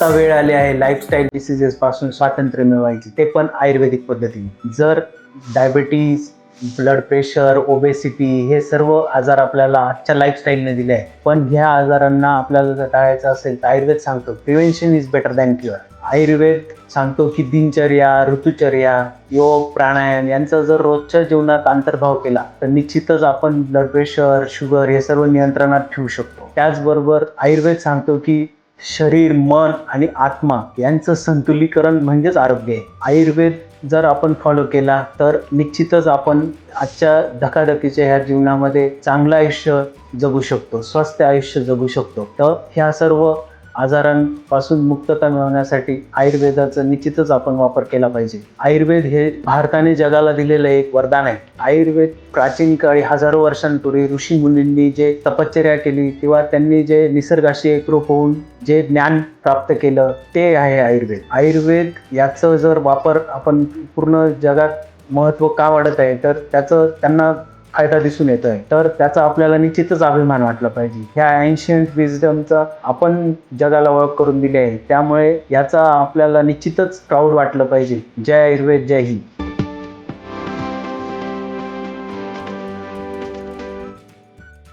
आता वेळ आली आहे लाईफस्टाईल डिसिजेस पासून स्वातंत्र्य मिळवायची. ते पण आयुर्वेदिक पद्धतीने. जर डायबिटीज ब्लड प्रेशर ओबेसिटी हे सर्व आजार आपल्याला आजच्या लाईफस्टाईलने दिले आहे पण ह्या आजारांना आपल्याला जर टाळायचं असेल तर आयुर्वेद सांगतो prevention is better than cure Ayurveda सांगतो की दिनचर्या ऋतुचर्या योग प्राणायाम यांचा जर रोजच्या जीवनात अंतर्भाव केला तर निश्चितच आपण ब्लड प्रेशर शुगर हे सर्व नियंत्रणात ठेवू शकतो. त्याचबरोबर आयुर्वेद सांगतो की शरीर मन आणि आत्मा यांचं संतुलीकरण म्हणजेच आरोग्य आहे. आयुर्वेद जर आपण फॉलो केला तर निश्चितच आपण आजच्या धकाधकीच्या ह्या जीवनामध्ये चांगलं आयुष्य जगू शकतो स्वस्थ आयुष्य जगू शकतो. तर ह्या सर्व आजारांपासून मुक्तता मिळवण्यासाठी आयुर्वेदाचा निश्चितच आपण वापर केला पाहिजे. आयुर्वेद हे भारताने जगाला दिलेलं एक वरदान आहे. आयुर्वेद प्राचीन काळी हजारो वर्षांपूर्वी ऋषी मुनींनी जे तपश्चर्या केली किंवा त्यांनी जे निसर्गाशी एकरूप होऊन जे ज्ञान प्राप्त केलं ते आहे आयुर्वेद. आयुर्वेद याचं जर वापर आपण पूर्ण जगात महत्त्व का वाढत आहे तर त्याचं त्यांना फायदा दिसून येत आहे तर त्याचा आपल्याला निश्चितच अभिमान वाटला पाहिजे. ह्या एन्शियंट विजडमचा आपण जगाला ओळख करून दिली आहे. त्यामुळे याचा आपल्याला निश्चितच प्राऊड वाटलं पाहिजे. जय आयुर्वेद जय हिंद.